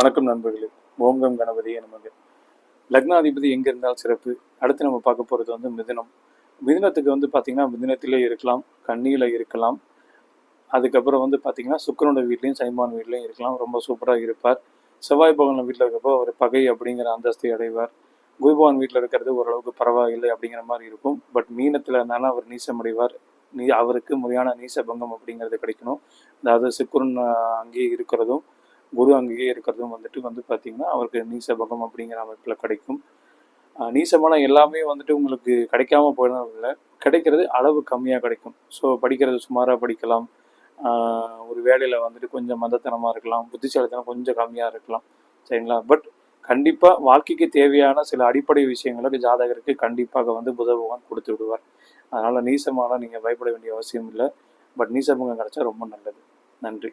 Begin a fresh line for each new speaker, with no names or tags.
வணக்கம் நண்பர்களே. ஓங்கம் கணபதியே நமக்கு லக்னாதிபதி எங்கே இருந்தால் சிறப்பு? அடுத்து நம்ம பார்க்க போகிறது வந்து மிதினம். மிதினத்துக்கு வந்து பார்த்திங்கன்னா மிதுனத்திலே இருக்கலாம் கண்ணியில் இருக்கலாம். அதுக்கப்புறம் வந்து பார்த்திங்கன்னா சுக்கரனோட வீட்லேயும் சைமான் வீட்லேயும் இருக்கலாம். ரொம்ப சூப்பராக இருப்பார். செவ்வாய் பகவான் வீட்டில் இருக்கப்போ அவர் பகை அப்படிங்கிற அந்தஸ்தை அடைவார். குருபவான் வீட்டில் இருக்கிறது ஓரளவுக்கு பரவாயில்லை அப்படிங்கிற மாதிரி இருக்கும். பட் மீனத்தில் இருந்தாலும் அவர் நீசமடைவார். நீ அவருக்கு முறையான நீச பங்கம் அப்படிங்கிறது கிடைக்கணும். அதாவது சுக்குரன் அங்கேயே இருக்கிறதும் குரு அங்கேயே இருக்கிறதும் வந்துட்டு வந்து பார்த்தீங்கன்னா அவருக்கு நீசபகம் அப்படிங்கிற அமைப்பில் கிடைக்கும். ஆஹ், நீசமான எல்லாமே வந்துட்டு உங்களுக்கு கிடைக்காம போயிடும் இல்லை. கிடைக்கிறது அளவு கம்மியாக கிடைக்கும். ஸோ படிக்கிறது சுமாராக படிக்கலாம். ஒரு வேலையில் வந்துட்டு கொஞ்சம் மந்தத்தனமாக இருக்கலாம். புத்திசாலித்தனம் கொஞ்சம் கம்மியாக இருக்கலாம். சரிங்களா? பட் கண்டிப்பாக வாழ்க்கைக்கு தேவையான சில அடிப்படை விஷயங்களுக்கு ஜாதகருக்கு கண்டிப்பாக வந்து புத பகவான் கொடுத்து விடுவார். அதனால் நீசமான நீங்கள் பயப்பட வேண்டிய அவசியம் இல்லை. பட் நீசபங்கம் கிடச்சா ரொம்ப நல்லது. நன்றி.